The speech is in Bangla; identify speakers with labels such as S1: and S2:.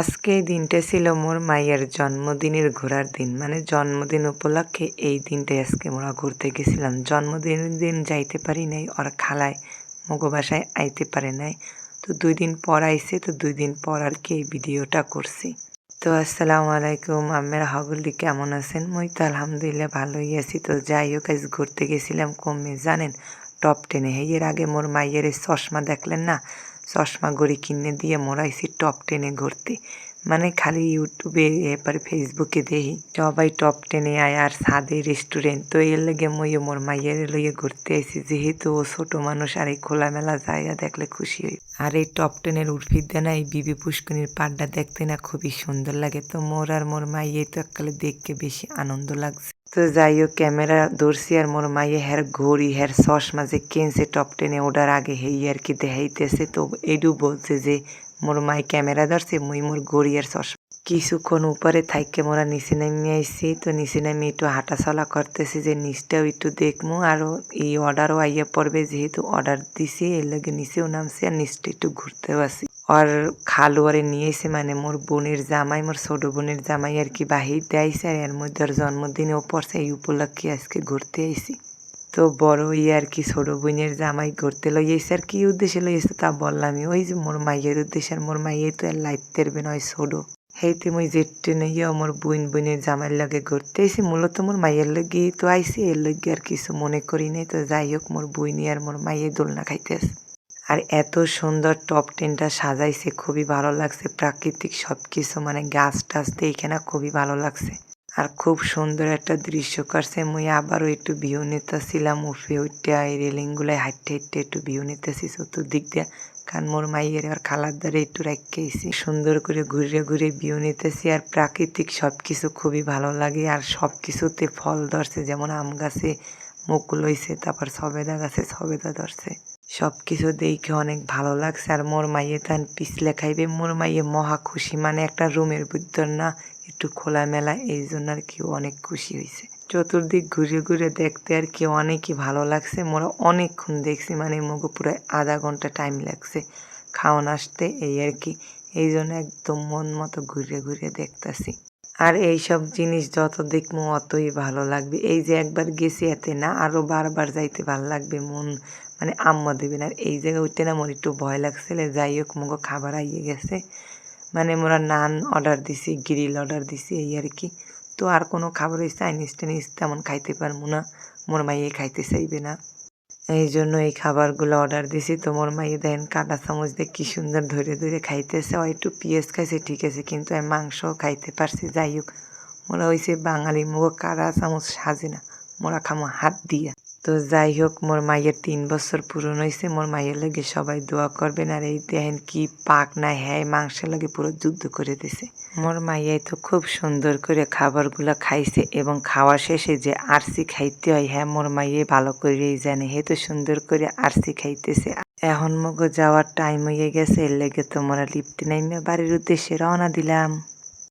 S1: আজকে এই দিনটা ছিল মোর মায়ের জন্মদিনের ঘোরার দিন। মানে জন্মদিন উপলক্ষে এই দিনটাই আজকে মোরা ঘুরতে গেছিলাম। জন্মদিনের দিন যাইতে পারি নাই, ওর খালায় মগো বাসায় আইতে পারে নাই। তো দুই দিন পর আইছে, তো দুই দিন পর আর কি এই ভিডিওটা করছি। তো আসসালামু আলাইকুম, আমেরা হগলি কেমন আছেন? মই তো আলহামদুলিল্লাহ ভালোই আছি। তো যাই হোক, আজ ঘুরতে গেছিলাম কমে, জানেন, টপ টেনে। এর আগে মোর মাইয়ের চশমা দেখলেন না? চশমা গড়ি কিনে দিয়ে মোরাইছি টপ টেনে ঘুরতে। মানে খালি ইউটিউবে এরপরে ফেসবুকে দেখি, সবাই টপ টেনে আয় আর সাদে রেস্টুরেন্ট তো এর লেগে মই মোর মাইয়ের লইয়ে ঘুরতে আইছি যেহেতু ও ছোট মানুষ আর এই খোলামেলা জায়গা দেখলে খুশি হই। আর এই টপ টেনের উর্ফিদ দেয় না এই বিবি পুষ্কনির পাড্ডা দেখতে না খুবই সুন্দর লাগে। তো মোর আর মোর মাইয়ে তো এককালে দেখতে বেশি আনন্দ লাগছে। তো যাই হোক, ক্যামেরা ধরছি আর মোর মাইয়ে হের ঘড়ি, হের চশমা যে কিনছে টপ টেনে ওটার আগে হেই আর কি দেখাইতেছে। তো এইটু বলছে যে মোর মাই ক্যামেরা ধরছে, মুই মোর ঘড়ি আর চশমা। কিছুক্ষণ উপরে থাইকে মোরা নিচে নামিয়ে আইছি, তো নিচে নামি একটু হাঁটাচলা করতেছি যে নিচটাও একটু দেখমু, আর এই অর্ডারও আইয়া পড়বে যেহেতু অর্ডার দিছি, এর লগে নিচেও নামছি আর নিচটা একটু ঘুরতেও আসি আর খালু আরে নিয়ে এসে মানে মোর বোনের জামাই, মোর ছোট বোনের জামাই আর কি বাহির আইসে আর এর মধ্যে ওর জন্মদিনেও পড়ছে, এই উপলক্ষে আজকে ঘুরতে আইছি। তো বড় ইয়ে আর কি ছোট বোনের জামাই ঘুরতে লই আইসে আর কি উদ্দেশ্যে লই আইসে তা বললামই। ওই যে মোর মাইয়ের উদ্দেশ্যে আর মোর মাইয়ে তো আর লাইফ তেরবে নয়, ছোট। হেইতে মুই জেট্টে নিয়ে মোর বোন বোনের জামাইয়ের লগে ঘুরতে আইসি মূলত মোর মাইয়ের লগে তো আইসি এর লগে আর কিছু মনে করি নাই। তো যাই হোক, মোর বইনি আর মোর মাইয়ে দোলনা খাইতেছে। আর এত সুন্দর টপ টেনটা সাজাইছে, খুবই ভালো লাগছে। প্রাকৃতিক সব কিছু মানে গাছ টাছ দেখে না খুবই ভালো লাগছে। আর খুব সুন্দর একটা দৃশ্য করছে। মুই আবারও একটু ভিউ নিতেছিলাম উঠে উঠতে এই রেলিংগুলাই হাঁটতে হাঁটতে একটু ভিউ নিতেছি চতুর্দিক দিয়ে। কারণ মোর মাইয়ের আর খালার দ্বারে একটু রাখেছি সুন্দর করে ঘুরে ঘুরে ভিউ নিতেছি আর প্রাকৃতিক সব কিছু খুবই ভালো লাগে। আর সব কিছুতে ফল ধরছে, যেমন আম গাছে মুকুল হইছে, তারপর সবেদা গাছে সবেদা ধরছে। সব কিছু দেখে অনেক ভালো লাগছে। আর মোর মাইয়ে তান পিছলে খাইবে মোর মাইয়ে মহা খুশি। মানে একটা রুমের ভিতর না একটু খোলামেলা, এই জন্য আর কি অনেক খুশি হয়েছে চতুর্দিক ঘুরে ঘুরে দেখতে আর কি অনেকই ভালো লাগছে। মোরা অনেকক্ষণ দেখছি মানে মুখে পুরো আধা ঘণ্টা টাইম লাগছে খাওয়ান আসতে, এই আর কি। এই জন্য একদম মন মতো ঘুরে ঘুরে দেখতাছি। আর এই সব জিনিস যত দেখব অতই ভালো লাগবে। এই যে একবার গেছি এতে না আরও বারবার যাইতে ভালো লাগবে মন মানে আম্মা দেবেন আর এই জায়গায় উঠতে না মোর একটু ভয় লাগছিল, যাই হোক মুখো খাবার আইয়ে গেছে। মানে মোরা নান অর্ডার দিছি গ্রিল অর্ডার দিছি, এই আর কি। তো আর কোনো খাবার ওই চাইনিজ টাইনিজ তেমন খাইতে পারব না, মোর মাইয়ে খাইতে চাইবে না। এই জন্য এই খাবারগুলো অর্ডার দিছি। তো মোর মাইয়ে দেন কাটা চামচ দিয়ে কি সুন্দর ধরে ধরে খাইতেছে। একটু পেঁয়াজ খাইছে, ঠিক আছে, কিন্তু আমি মাংস খাইতে পারছি। যাই হোক, মোরা হয়েছে বাঙালি মুখ কাটা চামচ সাজে না মোরা খামো হাত দিয়া। তো যাই হোক, মোর মাইয়ের তিন বছর পূরণ হয়েছে মোর মাইয়ের লাগে সবাই দোয়া করবেন। আর এই দেখেন কি পাক না হ্যাঁ মাংসের লাগে পুরো যুদ্ধ করে দিছে। মোর মাইয়াই তো খুব সুন্দর করে খাবারগুলো খাইছে এবং খাওয়া শেষে যে আরসি খাইতে হয় হ্যাঁ মোর মাইয়ে ভালো করেই জানে। হে তো সুন্দর করে আরসি খাইতেছে। এখন মগো যাওয়ার টাইম হয়ে গেছে, এর লেগে তোমরা লিফটে নাইমে বাড়ির উদ্দেশ্যে রওনা দিলাম।